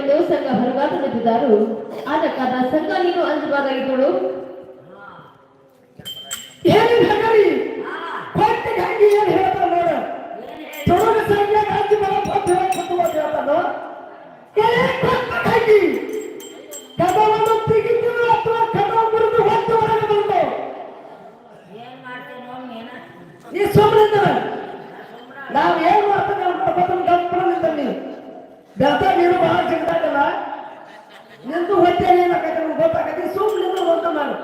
ಅಂಜುದಾರು ಅದಕ್ಕಾದ ಸಂಘ ನೀನು ಅಂಜಬಾರ್ದಾಗಿದ್ದಳು ಏನು ಬೇಕಾರಿ ಕೊಟ್ಟು ಹಂಗೆ ಏನು ಹೇಳ್ತಾನ ನೋಡ. ತೊಡಗ ಸಂಖ್ಯೆ ರಾಜ್ಯ ಹಂಗಿ? ಬೆಳ್ತ ನೀನು ಬಹಳ ಚಿಕ್ಕದಾಗಲ್ಲ. ನಿಂದು ಹೊಟ್ಟೆ ಏನಾಗತ್ತೆ ಗೊತ್ತಾಗತ್ತೆ ಸುಮ್ಮನೆ ಅಂತ ಮಾಡು.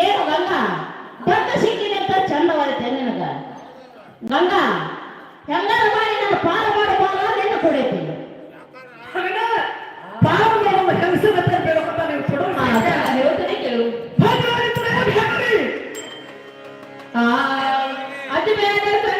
ಏನು ಗಂಗಾ ಬಂದ ಸಿಕ್ಕಿದೆ ಅಂತ ಚಂದವಾದೈತೆ ನಿನಗ ಗಂಗಾ ಹೆಂಗಾರ ಮಾಡಿ ನನ್ನ ಪಾರ ಮಾಡು ಬಾರ ನಿನ್ನ ಕೊಡೈತಿ ಹಾ, ಸರ್, ಹೇಳ್ತೀನಿ ಕೇಳು ಆ, ಅತಿ ಬೇಗ ಸಂಗ ನೀನ,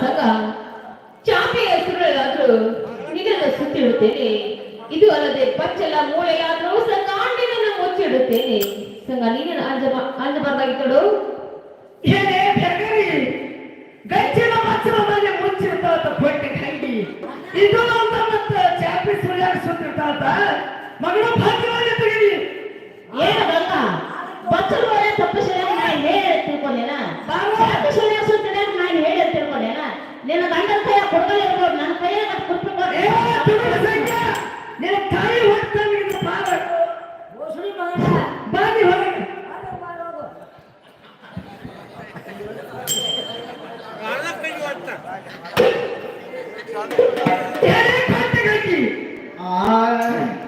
ಸಂಗ ಚಾಪೆಯ ಹೆಸರುಗಳಾದ್ರೂ ನಿಗದ ಸುತ್ತಿಡುತ್ತೇನೆ. ಇದು ಅಲ್ಲದೆ ಪಚ್ಚಲ ಮೂಳೆಯಾದರೂ ಸಹ ಆಂಡಿನನ್ನು ಮುಚ್ಚಿಡುತ್ತೇನೆ ಸಂಗ ನೀನನ್ನು ಅಂಜ वाटत.